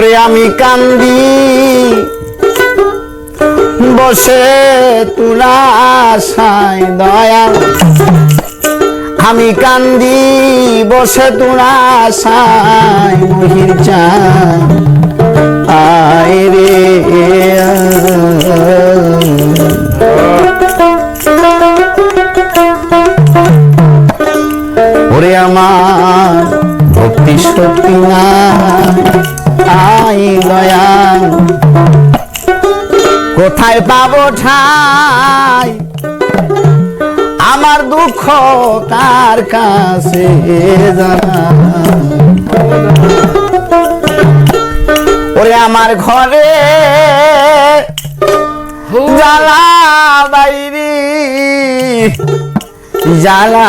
ওরে আমি কান্দি। বসে তুলা আশায় দয়াল। আমি কান্দি, বসে তুলা আশায় মহির চাই আয় রে আমার ভক্তি শক্তি না দয়াল। কোথায় পাবো ঠাই? আমার দুঃখ কার কাছে জানা ওরে আমার ঘরে জ্বালা বাইরি। জ্বালা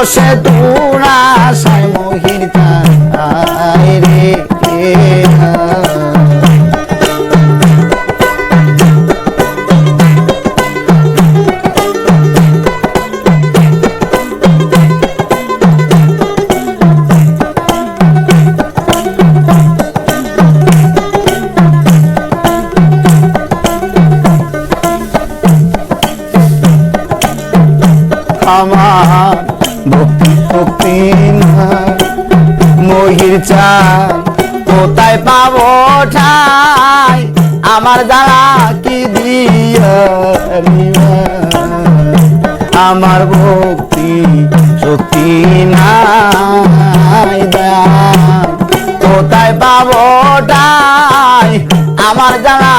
বসে তুলা সাই মহির চান রে আমার ভক্তি ভক্তি মহির চান কোথায় পাবো ঠাই? আমার দ্বারা কি দিয়া আমার ভক্তি শক্তি নাই। কোথায় পাবো ঠাই? আমার দ্বারা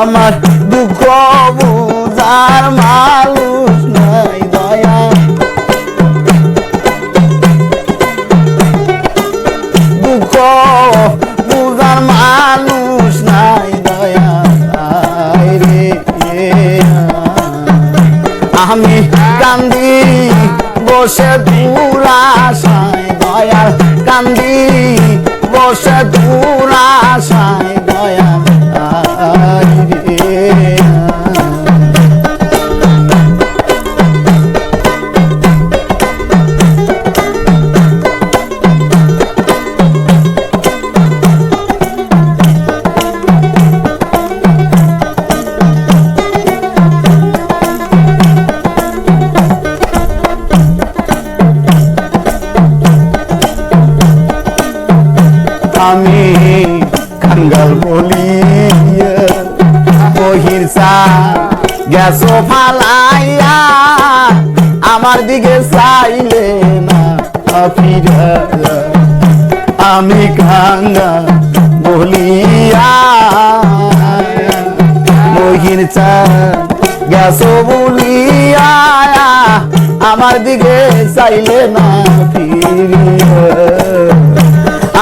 আমার দুঃখ বুঝার মানুষ নাই দয়া। দুঃখ বুঝার মানুষ নাই দয়া। রে আমি কান্দি বসে তুলা সাই দয়াল কান্দি বসে তুলা সাই কাঙ্গাল বলি বহির চা গ্যাসো ফালাইয়া, আমার দিকে চাইলে না ফিরে আমি কাঙ্গা বলিয়া মহির চা গ্যাসো বলিয়া, আমার দিকে চাইলে না ফিরিয়া।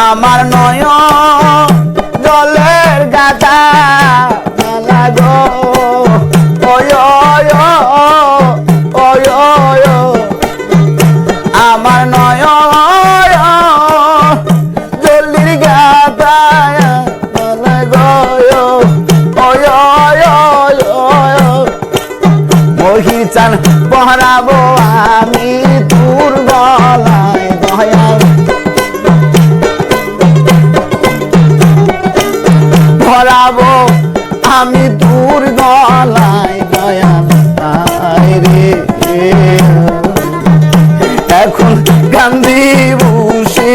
আমার নয় চান পহরাবো আমি তোর গলায় দয়াল ধরাবো আমি তোর গলায় দয়াল রে। এখন কান্দি বসে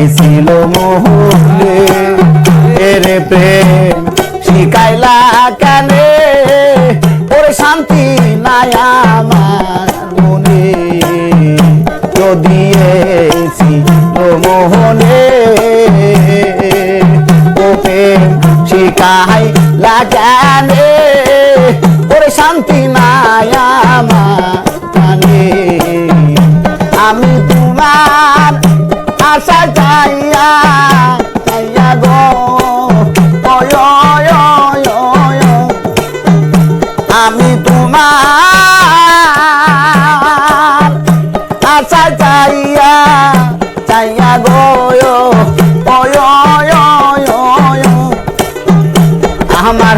এসিল মোহলে এর প্রেম শিখাইলা কানে? ওরে শান্তি নাই আমার মনে। যদি এসিল মোহনে ও প্রেম শিখাই লাগানে ওরে শান্তি নাই আমার আমি তোমার আশা চাইয়া চাইয়া গো। আমি তোমার আশা চাইয়া চাইয়া গো। আমার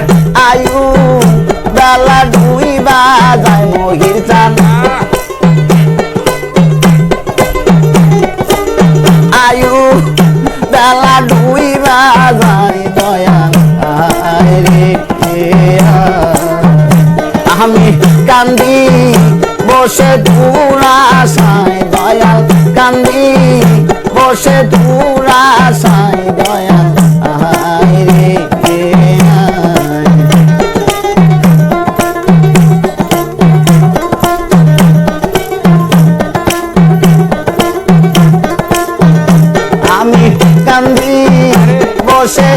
আয়ু বেলা বসে দূরাশায় দয়াল কান্দি বসে দয়াল আয় রে আয়। আমি কান্দি বসে